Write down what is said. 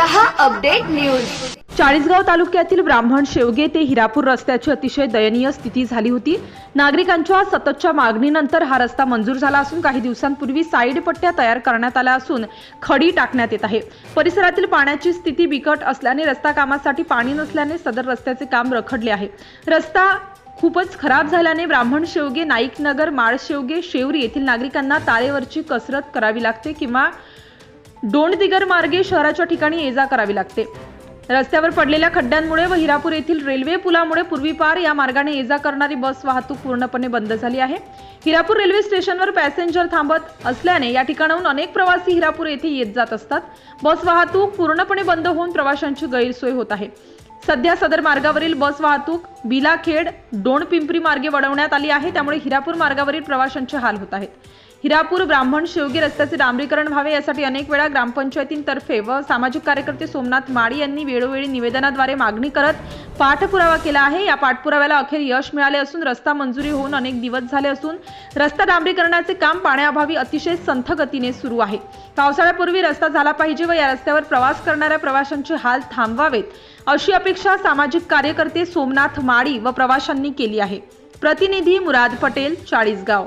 News. Chalisgaon तालुक्यातील ब्राह्मण शेवगे ते हिरापूर रस्त्याची अतिशय दयनीय स्थिती झाली होती. नागरिकांच्या सततच्या मागणीनंतर हा रस्ता मंजूर झाला असून काही दिवसांपूर्वी साईड पट्ट्या तयार करण्यात आल्या असून खडी टाकण्यात येत आहे. परिसरातील पाण्याची स्थिती बिकट असल्याने रस्ता कामासाठी पाणी नसल्याने सदर रस्त्याचे काम रखडले आहे. रस्ता खूपच खराब झाल्याने ब्राह्मण शेवगे नाईकनगर माळशेवगे शेवरी येथील नागरिकांना तारेवरची कसरत करावी लागते किंवा दोंडदिगर मार्गे शहराच्या ठिकाणी ये जा करावी लागते. रस्त्यावर पडलेल्या खड्ड्यांमुळे व हिरापूर येथील रेल्वे पुलामुळे पूर्वीपार या मार्गाने ये जा करणारी बस वाहतूक पूर्णपणे बंद झाली आहे. हिरापूर रेल्वे स्टेशनवर पॅसेंजर थांबत असल्याने या ठिकाणाहून अनेक प्रवासी हिरापूर येथे येत जात असतात. बस वाहतूक पूर्णपणे बंद होऊन प्रवाशांची गैरसोय होत आहे. सध्या सदर मार्गावरील बस वाहतूक बिलाखेड दोन पिंपरी मार्गे वळवण्यात आली आहे. त्यामुळे हिरापूर मार्गावरील प्रवाशांचे हाल होत आहेत. हिरापूर ब्राह्मण शेवगी रस्त्याचे डांबरीकरण व्हावे यासाठी अनेक वेळा ग्रामपंचायतींतर्फे व सामाजिक कार्यकर्ते सोमनाथ माळी यांनी वेळोवेळी निवेदनाद्वारे मागणी करत पाठपुरावा केला आहे. या पाठपुराव्याला अखेर यश मिळाले असून रस्ता मंजुरी होऊन अनेक दिवस झाले असून रस्ता डांबरीकरणाचे काम पाण्याअभावी अतिशय संथ गतीने सुरू आहे. पावसाळ्यापूर्वी रस्ता झाला पाहिजे व या रस्त्यावर प्रवास करणाऱ्या प्रवाशांचे हाल थांबवावेत अशी अपेक्षा सामाजिक कार्यकर्ते सोमनाथ माळी व प्रवाशांनी केली आहे. प्रतिनिधी मुराद पटेल चाळीसगाव.